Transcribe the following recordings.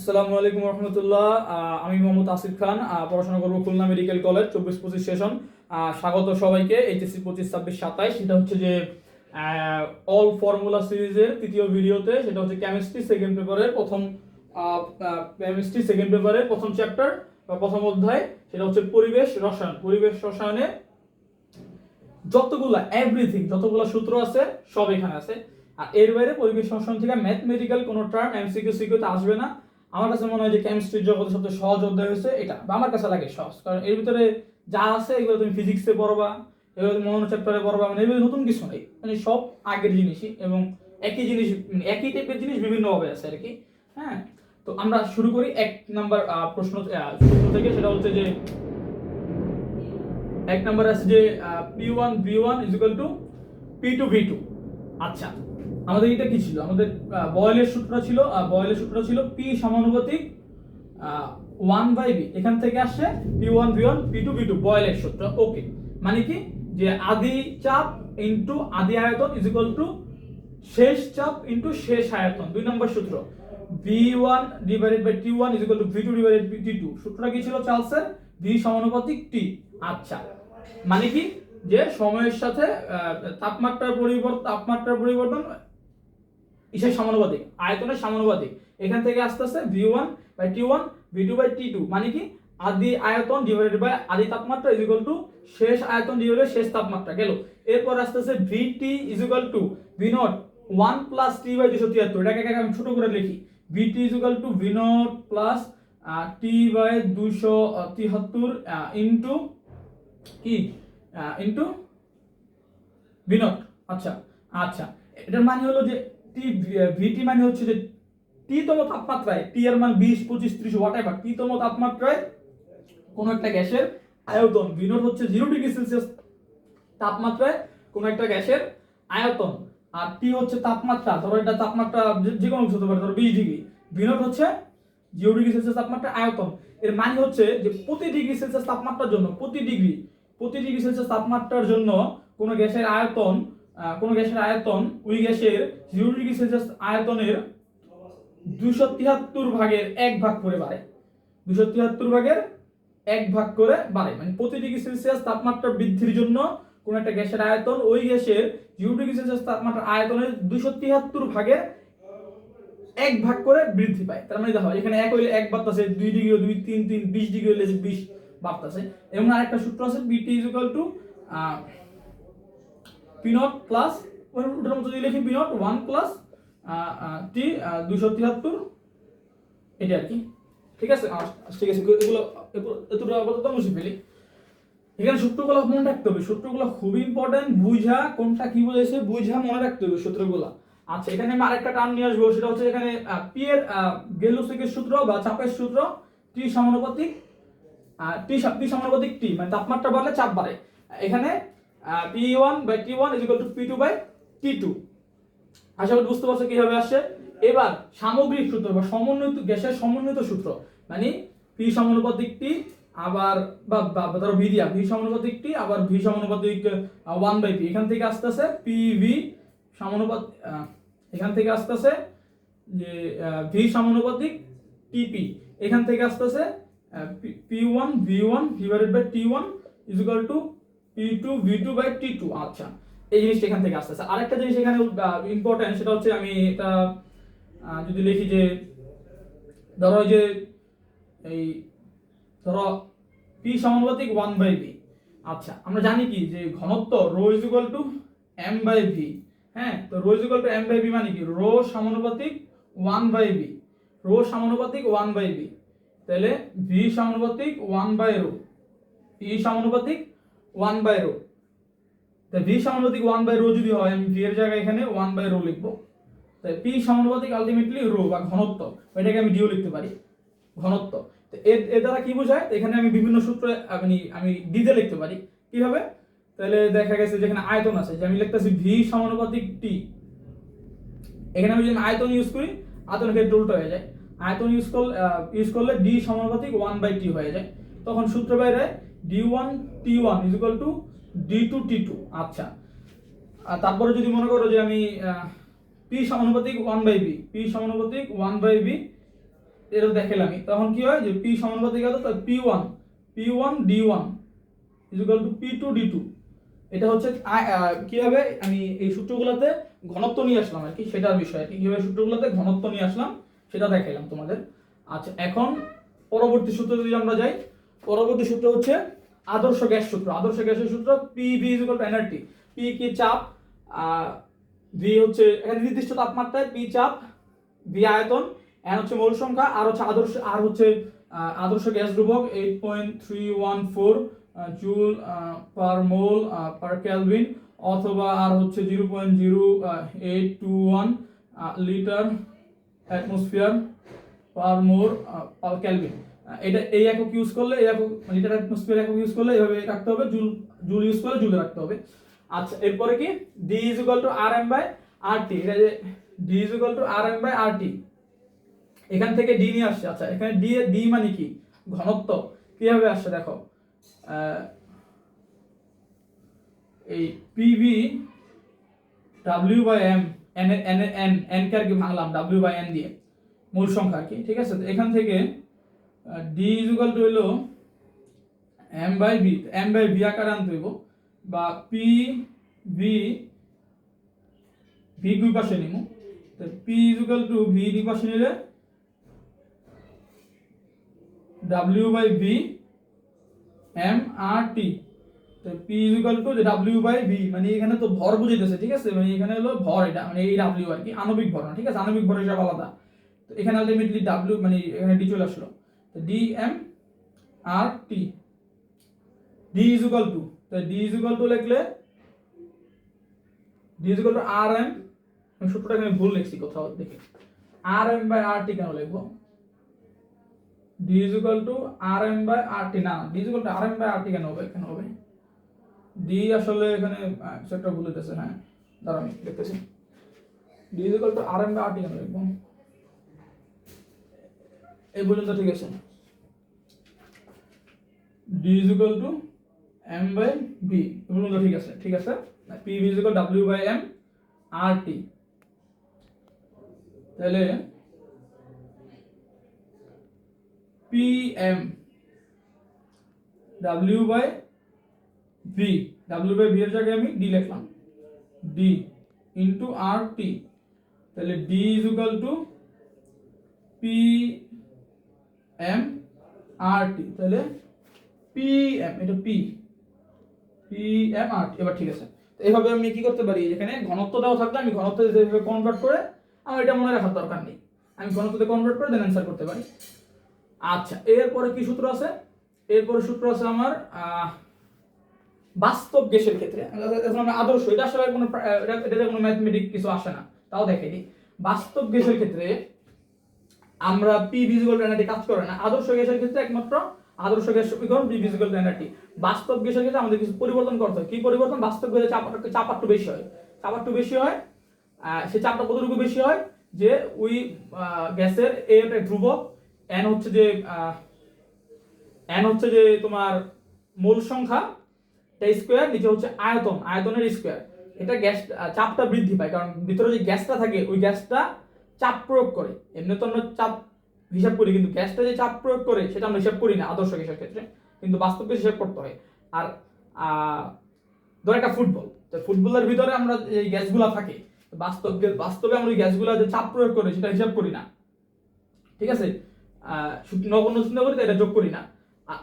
আসসালামু আলাইকুম রহমতুল্লাহ আমি মোহাম্মদ আসিফ খান পড়াশোনা করব খুলনা মেডিকেল কলেজ, চব্বিশ পঁচিশ সেশন। স্বাগত সবাইকে, এইচএসসি পঁচিশ, ছাব্বিশ, সাতাইশ। সেটা হচ্ছে যে অল ফর্মুলা সিরিজের তৃতীয় ভিডিওতে, সেটা হচ্ছে কেমিস্ট্রি সেকেন্ড পেপারের প্রথম কেমিস্ট্রি সেকেন্ড পেপারের প্রথম চ্যাপ্টার বা প্রথম অধ্যায়। সেটা হচ্ছে পরিবেশ রসায়ন। পরিবেশ রসায়নে যতগুলা এভরিথিং যতগুলা সূত্র আছে, সব এখানে আছে। আর এর বাইরে পরিবেশ রসায়ন থেকে ম্যাথমেটিক্যাল কোনো টার্ম এমসিকিউ সিকিউতে আসবে না। আমার কাছে মনে হয় যে কেমিস্ট্রির জগতে সবচেয়ে সহজ অধ্যায় হচ্ছে এটা, বা আমার কাছে লাগে সহজ, কারণ এর ভিতরে যা আছে এগুলো তুমি ফিজিক্সে পড়বা, এগুলো তুমি অন্য চ্যাপ্টারে পড়বা মানে এগুলো নতুন কিছু নেই মানে সব আগের জিনিসই এবং একই জিনিস মানে একই টাইপের জিনিস বিভিন্নভাবে আছে আর কি হ্যাঁ? তো আমরা শুরু করি এক নাম্বার প্রশ্ন থেকে, সেটা হচ্ছে যে এক নাম্বার আছে যে P one V one is to P two V two আচ্ছা। আমাদের এটা কি ছিল? আমাদের বয়েলের সূত্র ছিল বয়েলের সূত্র ছিল পি সমানুপাতিক ওয়ান বাই বি এখান থেকে আসছে P one V one P two V two বয়েলের সূত্র। ওকে মানে কি? যে আদি চাপ ইন্টু আদি আয়তন ইজ ইকুয়াল টু শেষ চাপ ইন্টু শেষ আয়তন। দুই নম্বর সূত্র। V one divided by T one is equal to V two divided by T two সূত্রটা কি ছিল চার্লসের? ভি সমানুপাতিক টি আচ্ছা। মানে কি? যে সময়ের সাথে তাপমাত্রার পরিবর্তন তাপমাত্রার পরিবর্তন ইসের সমানুপাতিক, আয়তনের সমানুপাতিক। এখান থেকে আস্তে আস্তে V one by T one V two by T two মানে কি? আদি আয়তন ডিভাইডেড বাই আদি তাপমাত্রা ইজ ইকুয়াল টু শেষ আয়তন ডিভাইডেড শেষ তাপমাত্রা, গেল? এরপর আস্তে আস্তে V T equal to V nought one plus T by দুশো তিয়াত্তর, এটাকে আমি ছোট করে লিখি। V T is equal to V nought plus T by দুশো তিয়াত্তর ইন্টু কি? ইন্টু বিনোদ আচ্ছা আচ্ছা। এটার মানে হলো যে টি ভিটি মানে হচ্ছে যে টি তাপমাত্রায় টি এর মান বিশ, পঁচিশ, ত্রিশ হোয়াট এভার টি তাপমাত্রায় কোনো একটা গ্যাসের আয়তন, বিনোদ হচ্ছে জিরো ডিগ্রি সেলসিয়াস তাপমাত্রায় কোনো একটা গ্যাসের আয়তন। আর টি হচ্ছে তাপমাত্রা, ধরো এটা তাপমাত্রা যে- কোনো কিছু হতে পারে, ধরো বিশ ডিগ্রি বিনোদ হচ্ছে জিরো ডিগ্রি সেলসিয়াস তাপমাত্রা আয়তন। এর মানে হচ্ছে যে প্রতি ডিগ্রি সেলসিয়াস তাপমাত্রার জন্য, প্রতি ডিগ্রি প্রতি ডিগ্রি সেলসিয়াস তাপমাত্রার জন্য কোনো গ্যাসের আয়তন কোনো গ্যাসের আয়তন, ওই গ্যাসের জিরো ডিগ্রি সেলসিয়াস আয়তনের দুশো তিয়াত্তর ভাগের এক ভাগ করে বাড়ে। দুশো তিয়াত্তর ভাগের এক ভাগ করে বাড়ে। মানে প্রতি ডিগ্রি সেলসিয়াস তাপমাত্রা বৃদ্ধির জন্য কোনো একটা গ্যাসের আয়তন, ওই গ্যাসের জিরো ডিগ্রি সেলসিয়াস তাপমাত্রা আয়তনের দুশো তিয়াত্তর ভাগের এক ভাগ করে বৃদ্ধি পায়। তার মানে দেখো, এখানে এক হইলে এক বাড়তাছে, দুই ডিগ্রি দুই, তিন তিন, বিশ ডিগ্রি হইলে বিশ বাড়তাছে। এবং আরেকটা সূত্র আছে V T is equal to P nought plus ওটার যদি লিখি P nought one plus T দুশো তিয়াত্তর এটা আর কি। ঠিক আছে? ঠিক আছে। এগুলো এতটা আপাতত মুছে ফেলি। এখানে সূত্রগুলো মনে রাখতে হবে। সূত্রগুলো খুবই ইম্পর্টেন্ট বুঝা, কোনটা কি বোঝাইছে বুঝা মনে রাখতে হবে সূত্রগুলো। আচ্ছা এখানে আমি আরেকটা টার্ম নিয়ে আসব। সেটা হচ্ছে এখানে পি এর গেলুসিকের সূত্র বা চাপের সূত্র টি সমানুপাতিক টি টি সমানুপাতিক টি মানে তাপমাত্রা বাড়লে চাপ বাড়ে। এখানে P one by T one is equal to P two by T two আশা করি বুঝতে পারছ কীভাবে আসছে? এবার সামগ্রিক সূত্র বা সমন্বিত গ্যাসের সমন্বিত সূত্র। মানে পি সমানুপাতিক টি আবার বা ধরো ভি দিয়া। ভি সমানুপাতিক টি আবার ভি সমানুপাতিক ওয়ান বাই পি এখান থেকে আসতে আসে পি ভি সমানুপাত এখান থেকে আসতে আসে যে ভি সমানুপাতিক টিপি এখান থেকে আসতে আসে P one V one divided by T one is equal to P two V two by T two আচ্ছা এই জিনিসটা এখান থেকে আসতেছে। আরেকটা জিনিস এখানে ইম্পর্টেন্ট সেটা হচ্ছে আমি এটা যদি লিখি যে, ধরো যে, এই, ধরো পি সমানুপাতিক ওয়ান বাই বি আচ্ছা আমরা জানি কি যে ঘনত্ব rho is equal to M by V হ্যাঁ তো rho is equal to M by V মানে কি? রো সমানুপাতিক ওয়ান বাই বি রো সমানুপাতিক ওয়ান বাই বি তাহলে ভি সমানুপাতিক ওয়ান বাই রো ই সমানুপাতিক ওয়ান বাই রো তাই ভি সমানুপাতিক ওয়ান বাই রো যদি হয়, আমি ভি এর জায়গায় এখানে ওয়ান বাই রো লিখব। তাই পি সমানুপাতিক আলটিমেটলি রো বা ঘনত্ব এটাকে আমি ডিও লিখতে পারি। ঘনত্ব। তো এর দ্বারা কি বোঝায়? এখানে আমি বিভিন্ন সূত্র আমি আমি ডিতে লিখতে পারি। কীভাবে? তাহলে দেখা গেছে যেখানে আয়তন আছে, যে আমি লিখতেছি ভি সমানুপাতিক টি এখানে আমি যদি আয়তন ইউজ করি আয়তন ক্ষেত্রে উল্টো হয়ে যায়। আয়তন ইউজ করলে ইউজ করলে ডি সমানুপাতিক ওয়ান বাই টি হয়ে যায়। তখন সূত্র বাইরে D one T one is to D two T two আচ্ছা। আর তারপরে যদি মনে করো যে আমি পি সমানুপাতিক ওয়ান বাই বি পি সমানুপাতিক ওয়ান বাই বি এটা দেখালামই তখন কি হয় যে পি সমানুপাতিক কত? তাহলে P one P one D one equal to P two D two এটা হচ্ছে আহ, আমি এই সূত্রগুলোতে ঘনত্ব নিয়ে আসলাম আর কি সেটার বিষয়। আর কি কীভাবে সূত্রগুলোতে ঘনত্ব নিয়ে আসলাম সেটা দেখাইলাম তোমাদের। আচ্ছা এখন পরবর্তী সূত্র যদি আমরা যাই পরবর্তী সূত্র হচ্ছে আদর্শ গ্যাস সূত্র, আদর্শ গ্যাসের সূত্র P V is equal to NRT P কি চাপ? ভি হচ্ছে এখানে নির্দিষ্ট তাপমাত্রায় পি চাপ ভি আয়তন এন হচ্ছে মৌল সংখ্যা আর হচ্ছে আদর্শ আর হচ্ছে আদর্শ গ্যাস ধ্রুবক eight point three one four joule per mole per kelvin অথবা আর হচ্ছে zero point zero eight two one litre atmosphere per mole per kelvin এটা এই একক ইউজ করলে, এই একক লিটার অ্যাটমসফিয়ার একক ইউজ করলে এভাবে রাখতে হবে, জুল জুল ইউজ করলে জুলে রাখতে হবে। আচ্ছা এরপরে কি? D is equal to R M by R T এটা যে D is equal to R M by R T এখান থেকে ডি নিয়ে আসছে। আচ্ছা এখানে ডি ডি মানে কি? ঘনত্ব। কীভাবে আসছে দেখো? এই PV W by M N N N N কে আর কি ভাঙলাম? ডাব্লিউ বাই এন দিয়ে। মূল সংখ্যা কি, ঠিক আছে? এখান থেকে ডি টু হইল M by B M by B আকারে আনতে হইব, বা পি ভি ভি দুই পাশে নিমু তো পি ইজুকাল টু ভি দুই পাশে নিলে W by V M R T তো P equal to W by V মানে এখানে তো ভর বুঝাইতেছে, ঠিক আছে? মানে এখানে হলো ভর এটা মানে এই ডাব্লিউ আর কি, আণবিক ভর ঠিক আছে? আণবিক ভর হিসাব আলাদা। তো এখানে আলটিমেটলি ডাব্লিউ মানে এখানে ডি চলে আসলো। D M R T D is equal to তো ডি ইজ ইকুয়াল টু লিখলে D is equal to R M সূত্রটা এখানে ভুল লিখছি কোথাও, দেখে। আর এম বাই আর টি কেন লিখব? D is equal to R M by R T না D is equal to R M by R কেন হবে কেন হবে? ডি আসলে এখানে একটা ভুল হইতেছে হ্যাঁ দাঁড়া আমি দেখতেছি। D is equal to R M by R T কেন লিখব? এই পর্যন্ত ঠিক আছে। D is equal to M by B এই পর্যন্ত ঠিক আছে ঠিক আছে? P is equal W by M R T তাহলে P M W by V W by V এর জায়গায় আমি ডি লিখলাম। ডি ইন্টু আর টি তাহলে D is equal to P M R T তাহলে পি এম এটা P P M R T এবার ঠিক আছে। তো এইভাবে আমি কি করতে পারি? এখানে ঘনত্ব দেওয়া থাকলে আমি ঘনত্ব যেভাবে কনভার্ট করে আমার এটা মনে রাখার দরকার নেই। আমি ঘনত্বতে কনভার্ট করে দেন অ্যান্সার করতে পারি। আচ্ছা এরপরে কি সূত্র আছে? এরপরে সূত্র আছে আমার বাস্তব গ্যাসের ক্ষেত্রে। এখন আমরা আদর্শ, এটা আসলে কোনো এটাতে কোনো ম্যাথমেটিক কিছু আসে না, তাও দেখে দিই বাস্তব গ্যাসের ক্ষেত্রে আমরা পি ভিজিবল এনার্জি কাজ করে না। আদর্শ গ্যাসের ক্ষেত্রে একমাত্র আদর্শ গ্যাস সমীকরণ পি ভিজিবল এনার্জি বাস্তব গ্যাসের ক্ষেত্রে আমাদের কিছু পরিবর্তন করতে হয়। কি পরিবর্তন? বাস্তব গ্যাসে চাপ চাপ একটু বেশি হয়। চাপ একটু বেশি হয় সে চাপটা কতটুকু বেশি হয়? যে ওই গ্যাসের এ একটা ধ্রুবক এন হচ্ছে যে এন হচ্ছে যে তোমার মূল সংখ্যা এটা স্কোয়ার নিচে হচ্ছে আয়তন, আয়তনের স্কোয়ার এটা গ্যাস চাপটা বৃদ্ধি পায়। কারণ ভিতরে যে গ্যাসটা থাকে, ওই গ্যাসটা চাপ প্রয়োগ করে। এমনি তো আমরা চাপ হিসাব করি, কিন্তু গ্যাসটা যে চাপ প্রয়োগ করে, সেটা আমরা হিসাব করি না আদর্শ গ্যাসের ক্ষেত্রে, কিন্তু বাস্তবে হিসাব করতে হয়। আর ধর একটা ফুটবল, তো ফুটবলের ভিতরে আমরা এই গ্যাসগুলা থাকে বাস্তব বাস্তবে আমরা গ্যাসগুলা যে চাপ প্রয়োগ করে, সেটা হিসাব করি না। ঠিক আছে? নগণ্য চিন্তা করি এটা যোগ করি না।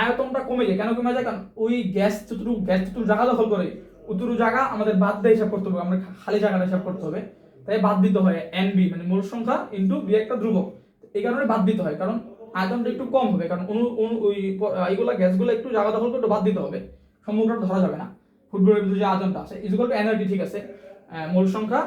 আয়তনটা কমে যায়। কেন কমে যায়? কারণ ওই গ্যাস যতটুকু গ্যাস যতটুকু জায়গা দখল করে অতটুকু জায়গা আমাদের বাদ দিয়ে হিসাব করতে হবে। আমরা খালি জায়গাটা হিসাব করতে হবে। তাই বাদ দিতে হয় এন বি মানে মূল সংখ্যা ইন্টু বি একটা ধ্রুবক। এই কারণে বাদ দিতে হয়, কারণ আয়তনটা একটু কম হবে, কারণ অনু অনু, ওই এইগুলা গ্যাসগুলো একটু জায়গা দখল করে বাদ দিতে হবে, সম্পূর্ণটা ধরা যাবে না। ফুটবলের যে আয়তনটা আছে ইজুকাল টু এনার্জি ঠিক আছে? মূল সংখ্যা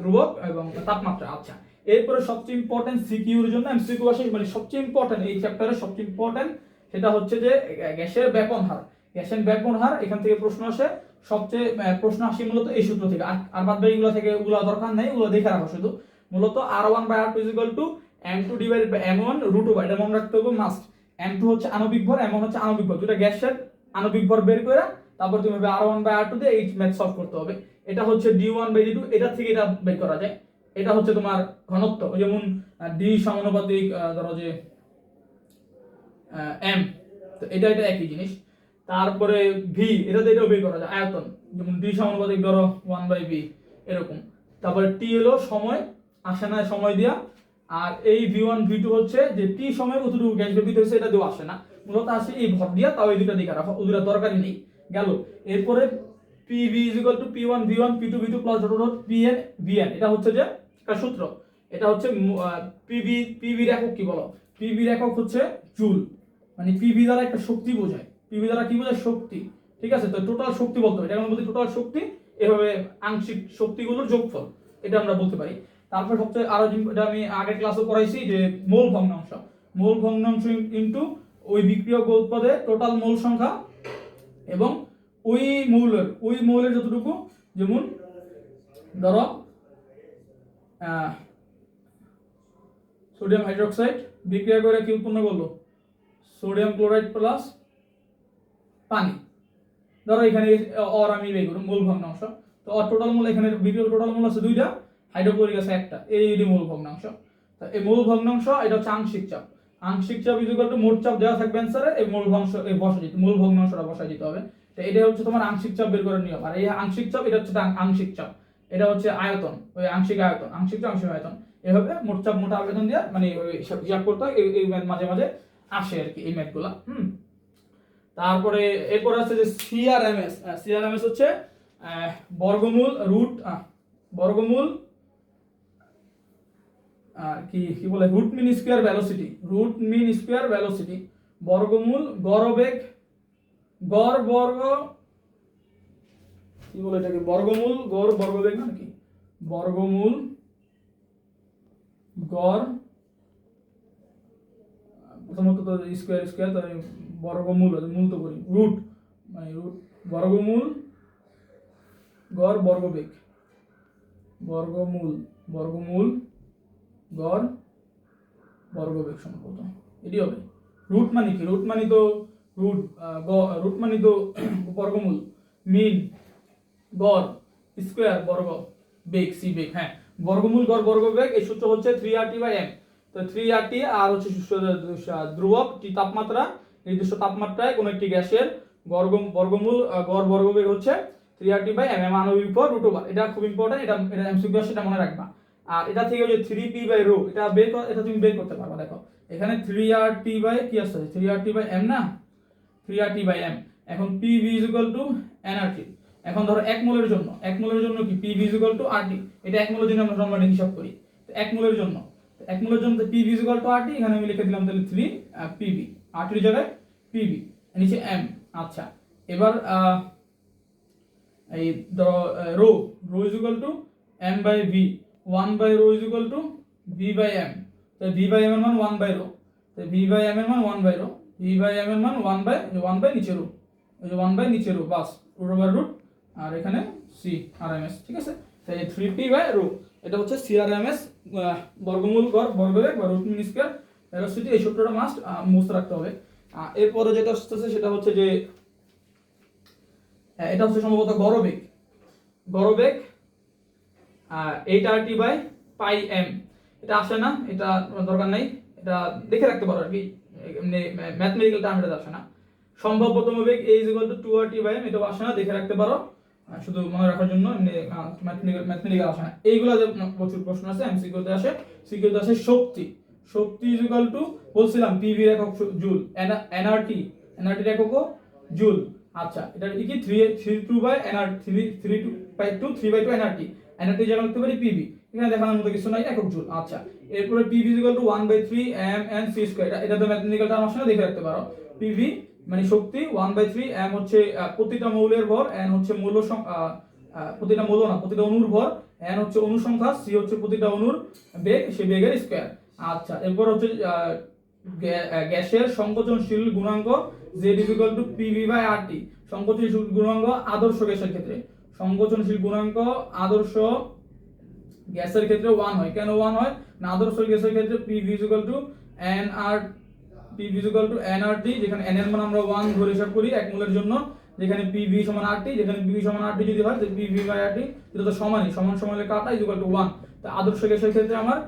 ধ্রুবক এবং তাপমাত্রা আচ্ছা। এরপরে সবচেয়ে ইম্পর্টেন্ট সিকিউর জন্য এমসিকিউ আসে মানে সবচেয়ে ইম্পর্টেন্ট এই চ্যাপ্টারে সবচেয়ে ইম্পর্টেন্ট সেটা হচ্ছে যে, গ্যাসের ব্যাপন হার। গ্যাসের ব্যাপন হার, এখান থেকে প্রশ্ন আসে সবচেয়ে প্রশ্ন আসে মূলত এই সূত্র থেকে। আর বাদ বাকিগুলো থেকে ওগুলো দরকার নেই, ওগুলো দেখে রাখো শুধু। মূলত R one by R two is equal to M two divide by M one root over এটা মনে রাখতে হবে মাস্ট এম টু হচ্ছে আণবিক ভর এম হচ্ছে আণবিক ভর। দুটা গ্যাসের আণবিক ভর বের করে তারপর তুমি R one by R two দিয়ে এই ম্যাথ সলভ করতে হবে। এটা হচ্ছে D one by D two এটা থেকে এটা বের করা যায়। এটা হচ্ছে তোমার ঘনত্ব যেমন ডি সমানুপাতিক ধরো যে এম তো এটা এটা একই জিনিস। তারপরে ভি এটাতে এটাও বের করা যায়, আয়তন। যেমন ডি সমানুপাতিক ধরো ওয়ান বাই ভি এরকম। তারপরে টি হলো সময়, আসে না সময় দেওয়া আর এই ভি ওয়ান ভি টু হচ্ছে যে টি সময় কতটুকু গ্যাস ব্যবহৃত হয়েছে এটা দিয়েও আসে না। মূলত আসে এই ভর দিয়া, তাও এই দুটা দিকে রাখা। দুটা দরকারই নেই। গেল। এরপরে P V is equal to P one V one P two V two plus dot dot P N V N এটা হচ্ছে যে একটা সূত্র। এটা হচ্ছে পিভি পিভির একক কি বলো? পিভির একক হচ্ছে জুল। মানে পিভি দ্বারা একটা শক্তি বোঝায়। পিভি দ্বারা কি বোঝায়? শক্তি। ঠিক আছে? তো টোটাল শক্তি বলতে হবে। এটা আমরা বলতে টোটাল শক্তি। এভাবে আংশিক শক্তিগুলোর যোগফল। এটা আমরা বলতে পারি। তারপর সবচেয়ে আরও এটা আমি আগের ক্লাসে পড়াইছি যে মোল ভগ্নাংশ। মোল ভগ্নাংশ ইনটু ওই বিক্রিয়ক উৎপাদে টোটাল মোল সংখ্যা এবং ওই মৌলের ওই মৌলের যতটুকু, যেমন ধরো সোডিয়াম হাইড্রোক্সাইড বিক্রিয়া করে কি উৎপন্ন করল? সোডিয়াম ক্লোরাইড প্লাস পানি। ধরো এখানে অর আমি বের করুন, মূল ভগ্নাংশ। তো অর টোটাল মূল এখানে বিক্রিয়া টোটাল মূল আছে দুইটা হাইড্রোক্লোরিক আছে একটা, এই এটি মূল ভগ্নাংশ। তো এই মূল ভগ্নাংশ, এটা হচ্ছে আংশিক চাপ। আংশিক চাপ ইজ ইকুয়াল টু মোট চাপ দেওয়া থাকবে অ্যান্সারে এই মূল ভগ্নাংশ, এই বসা দিতে, মূল ভগ্নাংশটা বসাই দিতে হবে। তো এটা হচ্ছে তোমার আংশিক চাপ বের করার নিয়ম। আর এই আংশিক চাপ, এটা হচ্ছে আংশিক চাপ। এটা হচ্ছে আয়তন, ওই আংশিক আয়তন, আংশিক চাপ, আংশিক আয়তন। এভাবে মোট চাপ, মোটা আয়তন দিয়ে মানে হিসাব করতে হয়, এই- মাঝে মাঝে আসে আর কি, এই ম্যাথগুলা হুম? তারপরে এরপর আছে যে সিআরএমএস সিআরএমএস হচ্ছে বর্গমূল রুট বর্গমূল কি কি বলে root mean square velocity root mean square velocity বর্গমূল গড় বেগ গড় বর্গ, কি বলে এটাকে, বর্গমূল, গড় বর্গবেগ না কি? বর্গমূল, গড়, প্রথমত তো স্কোয়ার স্কোয়ার তার বর্গমূল মূল তো করি। রুট মানে রুট, বর্গমূল, গড়, বর্গবেগ। বর্গমূল বর্গমূল, গড়, বর্গবেগ সম্ভবত এটি হবে। রুট মানে কি? রুট মানে তো রুট রুট মানে তো বর্গমূল। মিন, গড়, স্কোয়ার, বর্গ, বেগ, সি, বেগ হ্যাঁ। বর্গমূল, গড় বর্গ বেগ এই সূত্র হচ্ছে three R T by M তো থ্রি আর টি আর হচ্ছে ধ্রুবক টি তাপমাত্রা? নির্দিষ্ট তাপমাত্রায় কোনো একটি গ্যাসের বর্গ বর্গমূল গড় বর্গ বেগ হচ্ছে three R T by M M আনবিক পর রুট এটা খুব ইম্পর্টেন্ট এটা এটা এমসিকিউ সেটা মনে রাখবা। আর এটা থেকে যে থ্রি পি বাই রো এটা বের কর এটা তুমি বের করতে পারবা, দেখো। এখানে থ্রি আর টি বাই কি আসছে three R T by M না? Three R T by M এখন P V is equal to NRT এখন ধরো এক মোলের জন্য, এক মোলের জন্য কি? P V is equal to RT এটা এক মোলের জন্য আমরা নরমালি হিসাব করি। এক মোলের জন্য এক মোলের জন্য P V is equal to RT এখানে আমি লিখে দিলাম তাহলে থ্রি পিভি আরটির জায়গায় পিভি নিচে এম আচ্ছা। এবার এই ধরো rho rho is equal to M by V one by rho is equal to V by M তো ভি বাই এম এর মান ওয়ান বাই রো। তো ভি বাই এম এর মান one by rho. V by M এর মান one by one by নিচে rho. ওই যে ওয়ান বাই নিচে রো, বাস রুট ওভার রুট আর এখানে সি আর এম এস ঠিক আছে? তো এই থ্রি পি বাই রো, এটা হচ্ছে সি আর এম এস বর্গমূল গড়, বর্গবেগ বা রুট মিন ভেলোসিটি এই সূত্রটা মাস্ট মুখস্থ রাখতে হবে। এরপরে যেটা আসতেছে সেটা হচ্ছে যে হ্যাঁ, এটা হচ্ছে সম্ভবত গড়বেগ গড়বেগ eight R T by pi M এটা আসে না এটা দরকার নাই। এটা দেখে রাখতে পারো আর কি এমনি ম্যাথমেটিক্যাল টার্ম এটা আসে না। সম্ভাব্যতম বেগ এ is equal to two R T by M এটা আসে না দেখে রাখতে পারো। শুধু মনে রাখার জন্য ম্যাথমেটিক্যাল ম্যাথমেটিক্যাল আসে না। এইগুলো যে প্রচুর প্রশ্ন আছে এমসিকিউতে আসে সিকিউতে আসে শক্তি। শক্তি ইজ ইকুয়াল টু বলছিলাম পিভি একক জুল এনআরটি এনআরটির একক জুল আচ্ছা এটা কি? Three three two by NR three three two by two three by two NRT NRT জায়গা লিখতে পারি পিভি এখানে দেখানোর মতো কিছু নাই, একক জুল আচ্ছা এরপরে PV is equal to one by three M N C square এটা তো ম্যাথমেটিক্যাল টার্ম আসলে দেখে রাখতে পারো। পিভি মানে শক্তি ওয়ান বাই থ্রি এম হচ্ছে প্রতিটা মৌলের ভর এন হচ্ছে মৌল প্রতিটা মৌল না, প্রতিটা অণুর ভর এন হচ্ছে অণু সংখ্যা সি হচ্ছে প্রতিটা অণুর বেগ সে বেগের স্কোয়ার আচ্ছা এরপর হচ্ছে গ্যা- গ্যাসের সংকোচনশীল গুণাঙ্ক Z equal to PV by R T সংকোচনশীল গুণাঙ্ক আদর্শ গ্যাসের ক্ষেত্রে। সংকোচনশীল গুণাঙ্ক আদর্শ গ্যাসের ক্ষেত্রে ওয়ান হয়। কেন ওয়ান হয়? না, আদর্শ গ্যাসের ক্ষেত্রে P V is equal to N R P V is equal to N R T যেখানে এন এর মান আমরা ওয়ান ধরে হিসাব করি, এক মোলের জন্য। যেখানে পি ভি সমান আর টি যেখানে পি ভি সমান আর টি যদি হয় P V by R T এটা তো সমানই, সমান সমানের কাটা ইজুকাল টু ওয়ান তো আদর্শ গ্যাসের ক্ষেত্রে আমার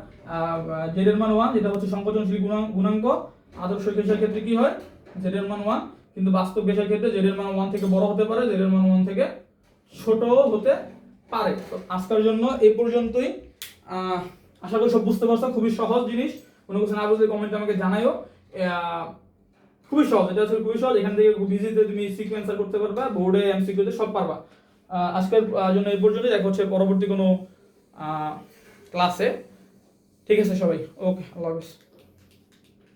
জেডের মান ওয়ান যেটা হচ্ছে সংকোচনশীল গুণা- গুণাঙ্ক, আদর্শ গ্যাসের ক্ষেত্রে কি হয়? জেডের মান ওয়ান কিন্তু বাস্তব গ্যাসের ক্ষেত্রে জেডের মান ওয়ান থেকে বড় হতে পারে জেডের মান ওয়ান থেকে ছোট হতে পারে। তো আজকের জন্য এই পর্যন্তই। আশা করি সব বুঝতে পারছ, খুবই সহজ জিনিস। কোনো কিছু না বুঝলে কমেন্টে আমাকে জানাইও। খুবই সহজ, এটা আসলে খুবই সহজ। এখান থেকে খুব ইজিতে তুমি সিকোয়েন্সার করতে পারবা বোর্ডে এমসিকিউতে সব পারবা। আজকের জন্য এই পর্যন্ত দেখা হচ্ছে পরবর্তী কোনো ক্লাসে ঠিক আছে সবাই ওকে আল্লাহ হাফেজ।